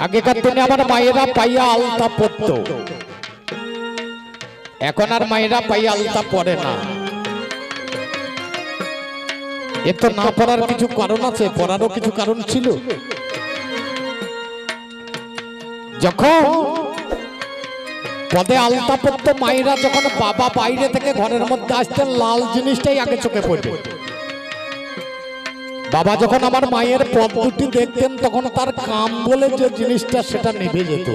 আগেকার দিনে আমার মায়েরা পাইয়া আলতা পরত। এখন আর মায়েরা পাইয়া আলতা পরে না। এ তো না পড়ার কিছু কারণ আছে পড়ারও কিছু কারণ ছিল। যখন পদে আলতা পড়তো মায়েরা যখন বাবা বাইরে থেকে ঘরের মধ্যে আসতেন, লাল জিনিসটাই আগে চোখে পড়বে। বাবা যখন আমার মায়ের দুটি দেখতেন, তখন তার কাম বলে যে জিনিসটা সেটা নিভে যেত।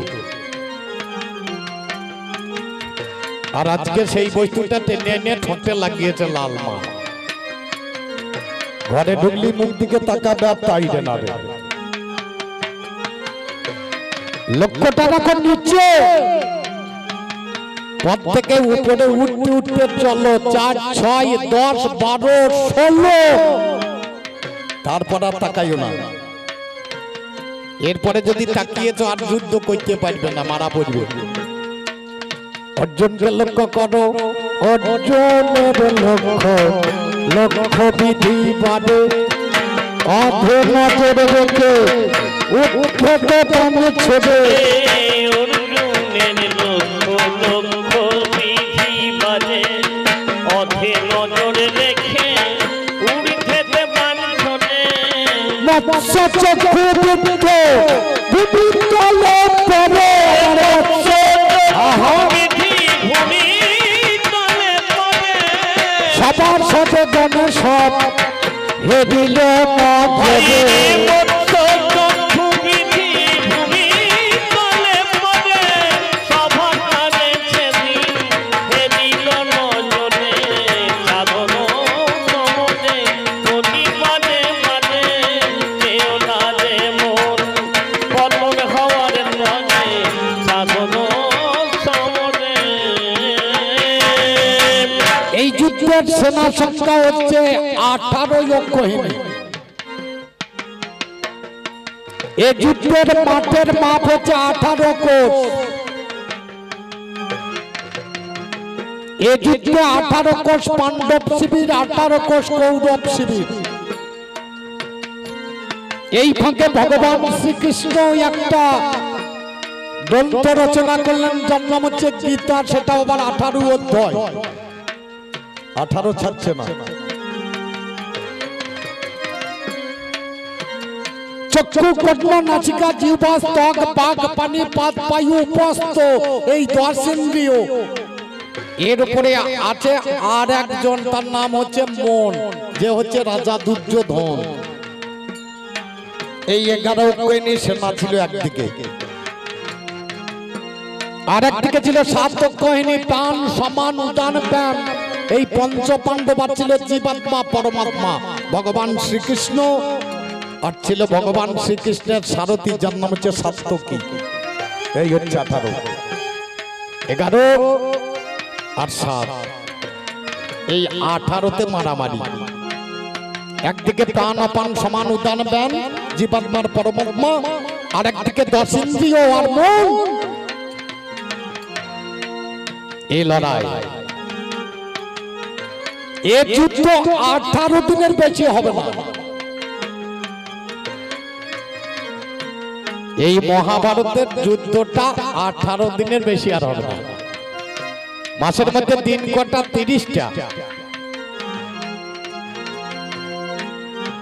আর আজকে সেই বস্তুটা টেনে এনে ঠোঁটে লাগিয়েছে লাল মা। ঘরে ঢুকলি মুখ দিকে তাকাবে আর তাইরে নাবে লক্ষ্যটা রাখো নিচ্ছে পথ থেকে উপরে উঠতে উঠতে চলো, চার, ছয়, দশ, বারো, ষোলো। তারপর আর তাকাইও না। এরপরে যদি তাকিয়েছো আর যুদ্ধ করতে পারবে না, মারা পড়বে। অর্জুনকে লক্ষ্য করো। অর্জুনের লক্ষ্য লক্ষ্য বিধি বাদে অধে নজর রেখে উঠতে পানি অর্জুনের মৎস্য চক্ষু বিদ্ধ বিবিতলে পরে সবার সাথে গণে সব হেবিল সংখ্যা হচ্ছে আঠারো অক্ষহীনী এই যুদ্ধের মাঠের মাপ হচ্ছে আঠারো কোষ। এ যুদ্ধে আঠারো কোষ পাণ্ডব শিবির, আঠারো কোষ কৌরব শিবির। এই ফাঁকে ভগবান শ্রীকৃষ্ণ একটা গ্রন্থ রচনা করলেন যার নাম হচ্ছে গীতা সেটা আবার আঠারো অধ্যায়। আঠারো ছাড়ছে না। এই সেনা ছিল একদিকে। আর একদিকে ছিল সাত কহিনী প্রাণ, সমান, উদান প্যান এই পঞ্চ পাণ্ডব আর ছিল জীবাত্মা পরমাত্মা। ভগবান শ্রীকৃষ্ণ আর ছিল ভগবান শ্রীকৃষ্ণের সারথী, যার নাম হচ্ছে সাত্যকী এই হচ্ছে আঠারো। এগারো আর সাত। এই আঠারোতে মারামারি। একদিকে প্রাণ অপান সমান উদান ব্যান, জীবাত্মার পরমাত্মা, আর একদিকে দশ ইন্দ্রিয় এই লড়াই। আঠারো দিনের বেশি হবে না। এই মহাভারতের যুদ্ধটা আঠারো দিনের বেশি আর হবে না। মাসের মধ্যে দিন কটা? তিরিশটা।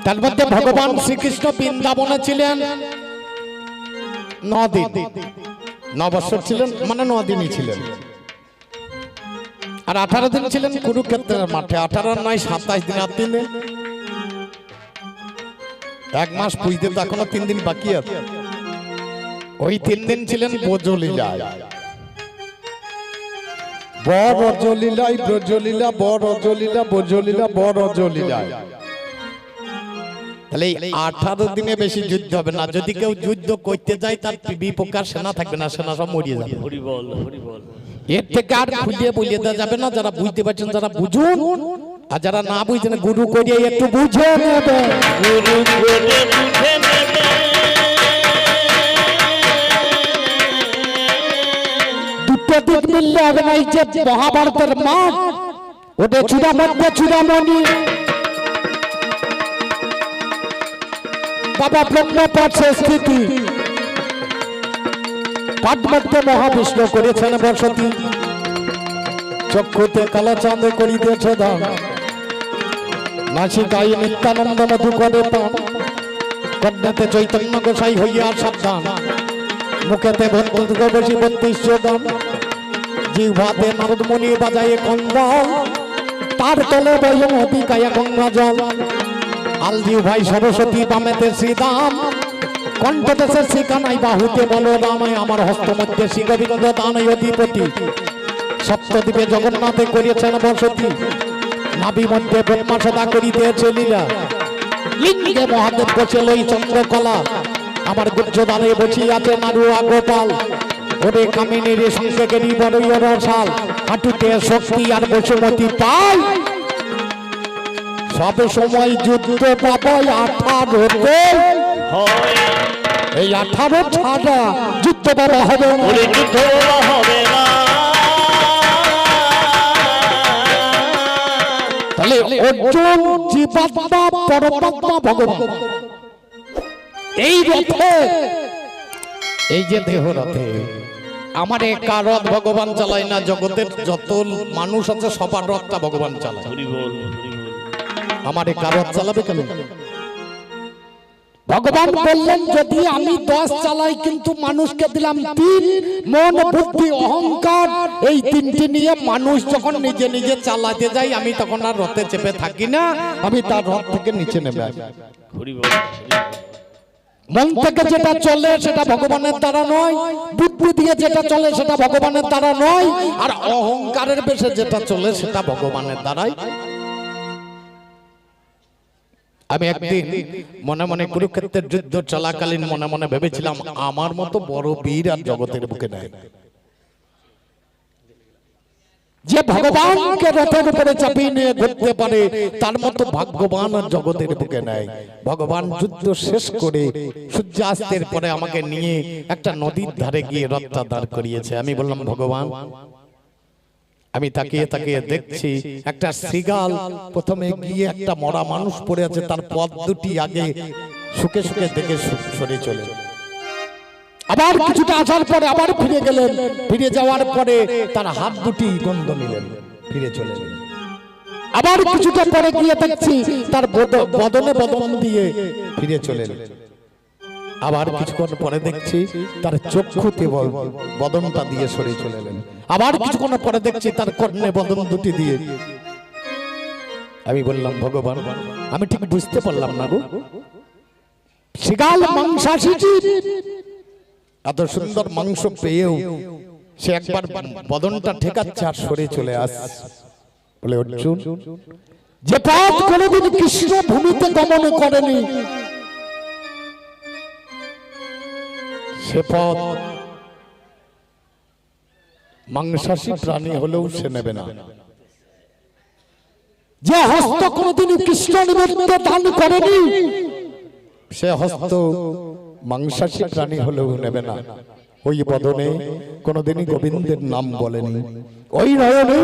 তার মধ্যে ভগবান শ্রীকৃষ্ণ বৃন্দাবনে ছিলেন নদিন ছিলেন মানে নদিনই ছিলেন। আর আঠারো দিন ছিলেন কুরুক্ষেত্রের মাঠে। আঠারো নয় সাতাইশ দিন আর তিন এক মাস পুজতে তো এখনও তিন দিন বাকি আছে। ওই তিন দিন ছিলেন ব্রজলীলায়। বর ব্রজলীলা বর ব্রজলীলা বর তাহলে আঠারো দিনে বেশি যুদ্ধ হবে না। যদি কেউ যুদ্ধ করতে যায়, তার বিপকার সেনা থাকবে না, সেনা সব মরিয়ে যাবে। হরি বল হরি বল। এর থেকে আর খুঁজে বলিয়ে দেওয়া যাবে না যারা বুঝতে পারছেন যারা বুঝুন। আর যারা না বুঝছেন গুরু করিয়ে একটু বুঝে নেবে। গুরু করে বুঝে নেবে। দুটো দিক মিললে হবে না এই যে মহাভারতের মাঠ। ওটা চূড়ামধ্যে চূড়ামণি বাবা ব্রহ্মপাঠে স্থিতি। পাটমধ্যে মহাবিষ্ণু করেছেন বসতি। চক্ষুতে কালো চাঁদ করিতেছে দান নাসিকাই নিত্যানন্দ মধু করে পান। কন্যাতে চৈতন্য গোসাই হইয়া সাবধান। মুখেতে বসি বত্রিশ দান জিহ্বাতে নারদমণি বাজায়ে কন্দল। তার তলে বয়ম অধিকায়া গঙ্গা জল আলজিউ ভাই সরস্বতী বামেতে শ্রীদাম। কণ্ঠদেশে শিকানাই বাহুতে বলো রামায় আমার হস্ত মধ্যে শ্রী গোবিন্দ দানয় অধিপতি। সপ্তদ্বীপে জগন্নাথে করিয়েছেন বসতি। নাভি মধ্যে ব্রহ্মা সদা করিতেছে লীলা। লিঙ্গে মহাদেব বসে লই চন্দ্রকলা। আমার গুজ্জ দানে বসিয়াছে নারুয়া গোপাল। ওরে কামিনীর সঙ্গে গেরি বড়ই রসাল। হাঁটুতে শক্তি আর বসুমতি পাল সব সময় যুদ্ধ পাবো আঠারোতে হয়। এই আঠারো ছাড়া যুদ্ধ বাবা হবে যুদ্ধ হবে না। তাহলে অর্জুন জীবাত্মা পরমাত্মা ভগবান। এই রথে এই যে দেহ রথে আমার একা রথ ভগবান চালায় না জগতের যত মানুষ আছে সবার রথটা ভগবান চালায়। আমার একা রথ চালাবে কেন? ভগবান বললেন যদি আমি দশ চালাই কিন্তু মানুষকে দিলাম তিন মন বুদ্ধি অহংকার এই তিনটি নিয়ে মানুষ যখন নিজে নিজে চালাতে যাই আমি তখন আর রথে চেপে থাকি না আমি তার রথ থেকে নিচে নেমে। মন থেকে যেটা চলে সেটা ভগবানের দ্বারা নয়। বুদ্ধি দিয়ে যেটা চলে সেটা ভগবানের দ্বারা নয়। আর অহংকারের বেশে যেটা চলে সেটা ভগবানের দ্বারাই আমি একদিন মনে মনে কুরুক্ষেত্রের যুদ্ধ চলাকালীন মনে মনে ভেবেছিলাম, আমার মতো বড় বীর আর জগতের বুকে নেয় যে ভগবানকে রথের উপরে চাপিয়ে নিয়ে ঘুরতে পারে, তার মতো ভাগ্যবান আর জগতের বুকে নেয় ভগবান যুদ্ধ শেষ করে সূর্যাস্তের পরে আমাকে নিয়ে একটা নদীর ধারে গিয়ে রথটা দাঁড় করিয়েছে। আমি বললাম, ভগবান আমি তাকিয়ে তাকিয়ে দেখছি একটা সিগাল প্রথমে গিয়ে একটা মরা মানুষ পড়ে আছে তার পথ দুটি আগে শুকে শুকে দেখে সরে চলে। আবার কিছুটা আসার পরে আবার ফিরে গেলেন। ফিরে যাওয়ার পরে তার হাত দুটি গন্ধ নিলেন। ফিরে চলে। গেলেন আবার কিছুটা পরে গিয়ে দেখছি তার বদ- বদনে বদন দিয়ে ফিরে চলে এলেন। আবার কিছুক্ষণ পরে দেখছি তার চক্ষুতে বদনটা দিয়ে সরে চলে এলেন। আবার কিছুক্ষণ পরে দেখছি তার কর্ণে বদন দুটি দিয়ে। আমি বললাম, ভগবান, আমি ঠিক বুঝতে পারলাম না গো। শিগাল মাংসাশী এত সুন্দর মাংস পেয়েও সে একবার বদনটা ঠেকাচ্ছে আর সরে চলে আস। বলে, অর্জুন, যে পথ কোনোদিন কৃষ্ণ ভূমিতে গমন করেনি সে পথ মাংসাশী প্রাণী হলেও সে নেবে না। যে হস্ত কোনোদিন কৃষ্ণ নিমিত্ত দান করেনি সে হস্ত মাংসাশী প্রাণী হলেও নেবে না। ওই বদনে কোনোদিনই গোবিন্দের নাম বলেনি। ওই নয়নে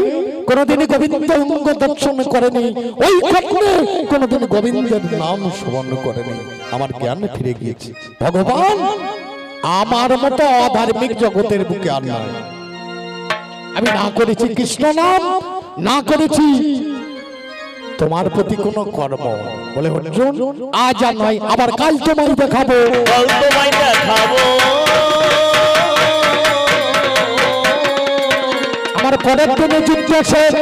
কোনোদিনই গোবিন্দ অঙ্গ দর্শন করেনি। ওই কর্ণে কোনোদিন গোবিন্দের নাম স্মরণ করেনি। আমার জ্ঞান ফিরে গিয়েছে। ভগবান আমার মতো অধার্মিক জগতের বুকে আর আমি না করেছি কৃষ্ণ নাম না করেছি তোমার প্রতি কোনো কর্ম। বলে অর্জুন আজ আর নয় আবার কাল তোমায় দেখাবো। বল তোমায় দেখাবো। আমার পরের দিনে যুদ্ধ শেষ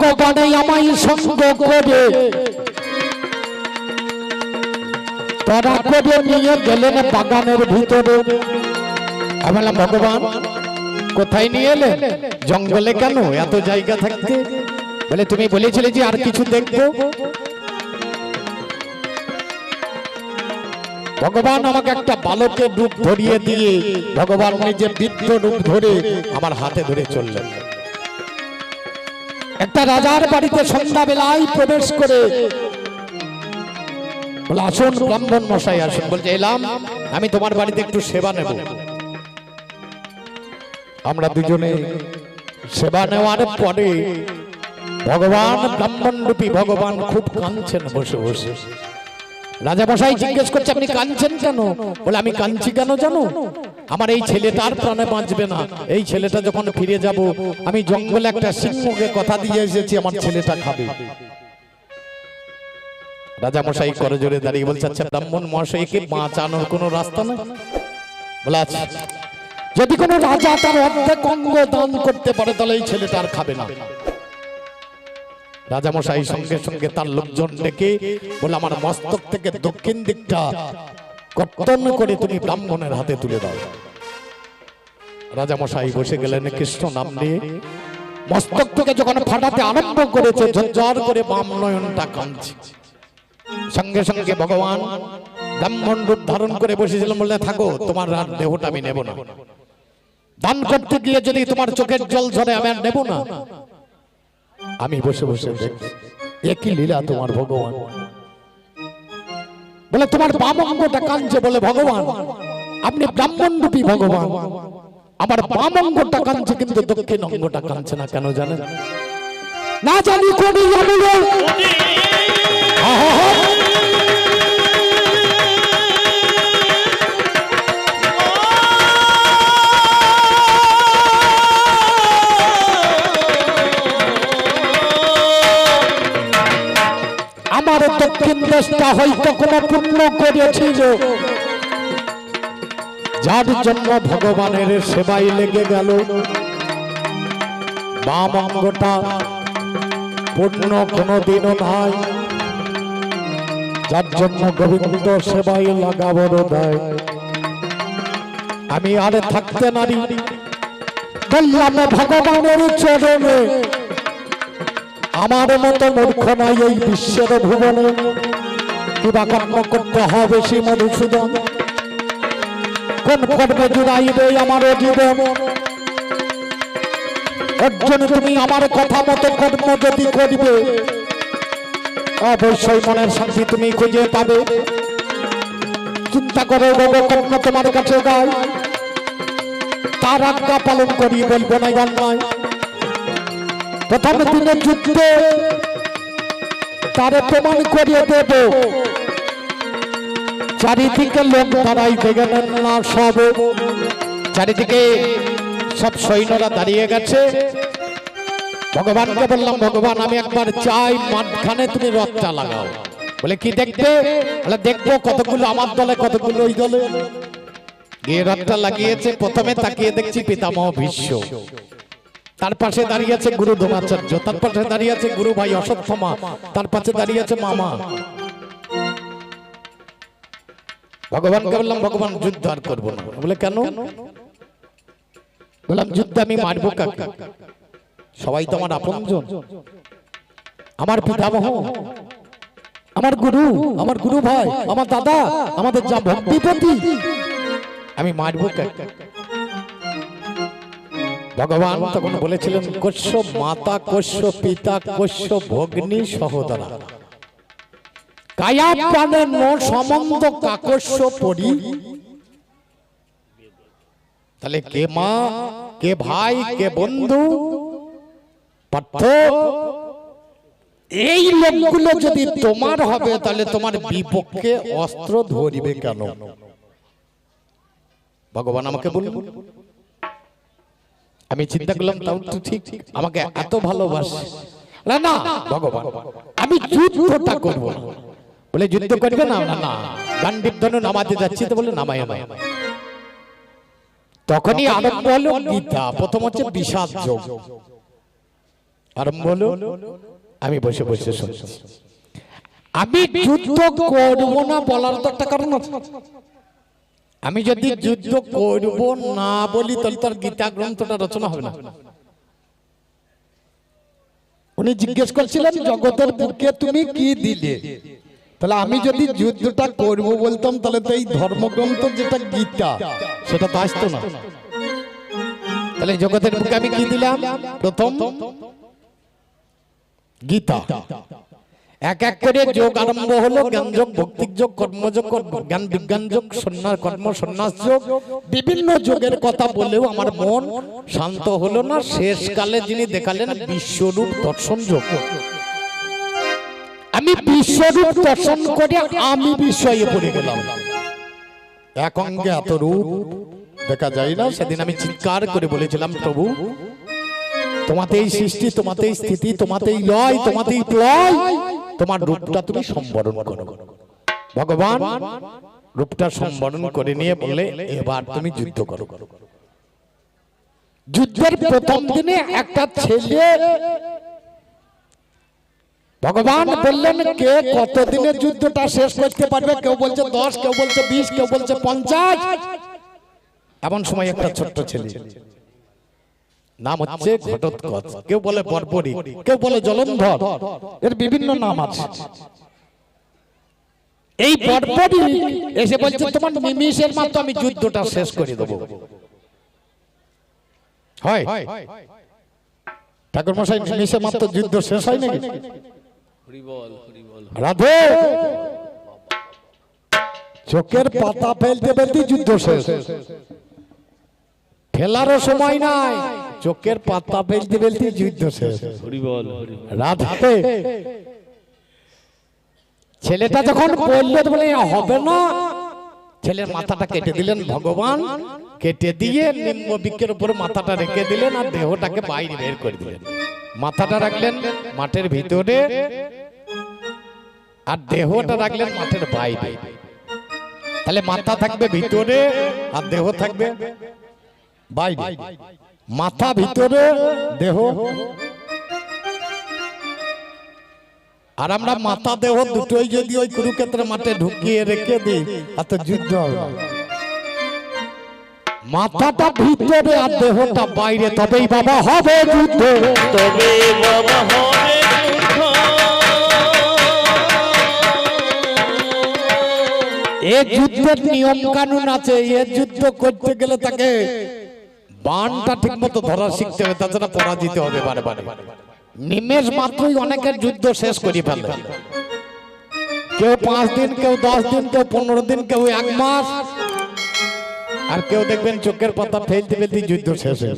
ভগবানে আমায় সঙ্গ করে। তারা করে নিয়ে গেলেন বাগানের ভিতরে। আমি ভগবান, কোথায় নিয়ে এলেন জঙ্গলে কেন? এত জায়গা থাকতে? বলে, তুমি বলেছিলে যে আর কিছু দেখব? ভগবান আমাকে একটা বালকের রূপ ধরিয়ে দিয়ে, ভগবান নিজে বৃদ্ধ রূপ ধরে আমার হাতে ধরে চললেন। একটা রাজার বাড়িতে সন্ধ্যা সন্ধ্যাবেলায় প্রবেশ করে আসুন ব্রাহ্মণ মশাই, আসুন। বলছে, এলাম, আমি তোমার বাড়িতে একটু সেবা নেব। আমরা দুজনে সেবা নেওয়ার পরে ভগবান ব্রাহ্মণ রূপী ভগবান খুব কাঁদছেন বসে বসে। রাজা মশাই জিজ্ঞেস করছে, আপনি কাঁদছেন কেন? বলে, আমি কাঁদছি কেন জানো? আমার এই ছেলেটা আর প্রাণে বাঁচবে না। এই ছেলেটা যখন ফিরে যাব, আমি জঙ্গলে একটা সিংহকে কথা দিয়ে এসেছি, আমার ছেলেটা খাবে। রাজা মশাই করে জোরে দাঁড়িয়ে বলছে আচ্ছা ব্রাহ্মণ মশাইকে বাঁচানোর কোনো রাস্তা নেই? বলে আচ্ছা যদি কোনো রাজা তার অর্ধেক অঙ্গ দান করতে পারে, তাহলে এই ছেলেটা আর খাবে না। রাজামশাই সঙ্গে সঙ্গে তার লোকজন ডেকে বলে, আমার মস্তক থেকে দক্ষিণ দিকটা কর্তন করে তুমি ব্রাহ্মণের হাতে তুলে দাও। রাজামশাই বসে গেলেন, কৃষ্ণ নাম নিয়ে মস্তক থেকে যখন ফাটাতে আরম্ভ করেছে ঝরঝর করে বাম নয়নটা কাঁদছে সঙ্গে সঙ্গে ভগবান ব্রাহ্মণ রূপ ধারণ করে বসেছিলেন বললে থাকো, তোমার আর দেহটা আমি নেব না। দান করতে গিয়ে যদি তোমার চোখের জল ঝরে, আমি আর নেব না। আমি বসে বসে দেখি একই লীলা তোমার ভগবান। বলে, তোমার বাম অঙ্গটা কাঁদছে বলে ভগবান। আপনি ব্রাহ্মণ রূপী ভগবান। আমার বাম অঙ্গটা কাঁদছে, কিন্তু দক্ষিণ অঙ্গটা কাঁদছে না কেন জানেন? না জানি কোন দক্ষিণ দেশটা হয়তো কোনো পূর্ণ করেছিল। যার জন্য ভগবানের সেবাই লেগে গেল। বাম অঙ্গটা পূর্ণ কোনো দিনও নাই। যার জন্য গোবিন্দ সেবাই লাগাবো দেয়। আমি আর থাকতে নারি, বললাম, ভগবানের চরণে আমার মতো মূর্খ নাই এই বিশ্বের ভুবনে। কিবা কর্ম করতে হবে সে মধুসূদন কোন কর্মে জুড়াইবে আমার জীবন? অর্জুন তুমি আমার কথা মতো কর্ম যদি করবে, অবশ্যই মনের শান্তি তুমি খুঁজে পাবে। চিন্তা করে দেবো কর্ম তোমার কাছে গায় তার আজ্ঞা পালন করি বলব না গান নয় প্রথম দিনের যুদ্ধে তারে প্রমাণ করিয়ে দেব। চারিদিকে লোক দাঁড়াই দেখেন না সব। চারিদিকে সব সৈন্যরা দাঁড়িয়ে গেছে। ভগবানকে বললাম ভগবান আমি একবার চাই মাঝখানে তুমি রথটা লাগাও। বলে কি দেখবে? বলে দেখব কতগুলো আমার দলে কতগুলো ওই দলে। গিয়ে রথটা লাগিয়েছে প্রথমে তাকিয়ে দেখছি পিতামহ ভীষ্ম তার পাশে দাঁড়িয়ে আছে গুরু ধর্মাচার্য তার পাশে দাঁড়িয়ে আছে গুরু ভাই অশ্বত্থমা তার পাশে দাঁড়িয়ে আছে মামা। ভগবানকে বললাম, ভগবান, যুদ্ধ আর করব না। বলে, কেন? বললাম, যুদ্ধ আমি মারবো কাকে? সবাই তো আমার আপনজন। আমার পিতামহ আমার গুরু আমার গুরু ভাই, আমার দাদা, আমাদের যা ভক্তিপতি আমি মারবো কাকে? ভগবান তখন বলেছিলেন কশ্য মাতা কশ্য পিতা কশ্য ভগ্নী সহোদরা। কায়া প্রাণের ন সম্বন্ধ কাকস্য পরি তাহলে কে মা কে ভাই কে বন্ধু? পার্থ এই লোকগুলো যদি তোমার হবে তাহলে তোমার বিপক্ষে অস্ত্র ধরিবে কেন? ভগবান আমাকে বলুন। আমি চিন্তা করলাম তাও তো ঠিক। আমাকে এত ভালোবাসে। না না ভগবান আমি যুদ্ধটা করব বলে যুদ্ধ করবে না? না। না গান্ডীব ধনু নামাতে যাচ্ছি তো বলে নামায় নামায় তখনই আরম্ভ হলো গীতা প্রথম হচ্ছে বিষাদ যোগ। আরম্ভ হলো আমি বসে বসে শুনছি। আমি যুদ্ধ করব না বলার তো একটা কারণ আছে। আমি যদি যুদ্ধ করব না বলি তাহলে তার গীতা গ্রন্থটা রচনা হবে না। উনি জিজ্ঞেস করছিলেন জগতের বুকে তুমি কি দিলে? তাহলে আমি যদি যুদ্ধটা করব বলতাম তাহলে তো এই ধর্মগ্রন্থ যেটা গীতা সেটা তো আসতো না। তাহলে জগতের বুকে আমি কি দিলাম? প্রথম গীতা। এক এক করে যোগ আরম্ভ হলো জ্ঞান যোগ ভক্তিক যোগ কর্মযোগ জ্ঞান বিজ্ঞান যোগ, সন্ন্যাস, কর্ম, সন্ন্যাস যোগ। বিভিন্ন যোগের কথা বলেও আমার মন শান্ত হলো না। শেষকালে যিনি দেখালেন বিশ্বরূপ দর্শন যোগ। আমি বিশ্বরূপ দর্শন করে আমি বিষয়ে পড়ে গেলাম। এক অঙ্গে এত রূপ দেখা যায় না। সেদিন আমি চিৎকার করে বলেছিলাম, প্রভু, তোমাতেই সৃষ্টি, তোমাতেই স্থিতি, তোমাতেই লয়, তোমাতেই প্রলয় তোমার রূপটা তুমি সম্বরণ করো। ভগবান রূপটা সম্বরণ করে নিয়ে বলে এবার তুমি যুদ্ধ করো। যুদ্ধের প্রথম দিনে একটা ছেলে ভগবান বললেন কে কতদিনে যুদ্ধটা শেষ করতে পারবে? কেউ বলছে দশ কেউ বলছে বিশ কেউ বলছে পঞ্চাশ। এমন সময় একটা ছোট্ট ছেলে। নাম হচ্ছে ঘটোৎকচ। কেউ বলে বর্বরী কেউ বলে জলন্ধর। এর বিভিন্ন নাম আছে। এই বর্বরী এসে বলছে তোমার নিমিষের মাত্র আমি যুদ্ধটা শেষ করে দেবো। হয়। ঠাকুর মশাই নিমিষের মাত্র যুদ্ধ শেষ হয় নাকি রাধে! চোখের পাতা ফেলতে ফেলতে যুদ্ধ শেষ। ফেলারও সময় নাই, চোখের পাতা ফেলতে ফেলতে যুদ্ধ শেষ। হরিবল হরিবল রাধে ছেলেটা যখন বলল বলে, হবে না। ছেলের মাথাটা কেটে দিলেন ভগবান, কেটে দিয়ে নিম্ন বৃক্ষের উপরে মাথাটা রেখে দিলেন আর দেহটাকে বাইরে বের করে দিলেন। মাথাটা রাখলেন মাঠের ভিতরে আর দেহটা রাখলেন মাঠের বাইরে। তাহলে মাথা থাকবে ভিতরে আর দেহ থাকবে বাইরে। মাথা ভিতরে দেহ। আর আমরা মাথা দেহ দুটোই যদি ওই কুরুক্ষেত্রের মাঠে ঢুকিয়ে রেখে দিই আর তো যুদ্ধ হবে। মাথাটা ভিতরে আর দেহটা বাইরে তবেই বাবা হবে যুদ্ধ। তবে বাবা হবে এ যুদ্ধের নিয়ম কানুন আছে এ যুদ্ধ করতে গেলে তাকে বানটা ঠিক মতো ধরা শিখতে হবে তাছাড়া পরাজিত হবে বারে বারে। নিমেষ মাত্রই অনেকের যুদ্ধ শেষ করে ফেলে। কেউ পাঁচ দিন, কেউ দশ দিন, কেউ পনেরো দিন, কেউ এক মাস। আর কেউ দেখবেন চোখের পাতা ফেলতে ফেলতে যুদ্ধ শেষ হয়ে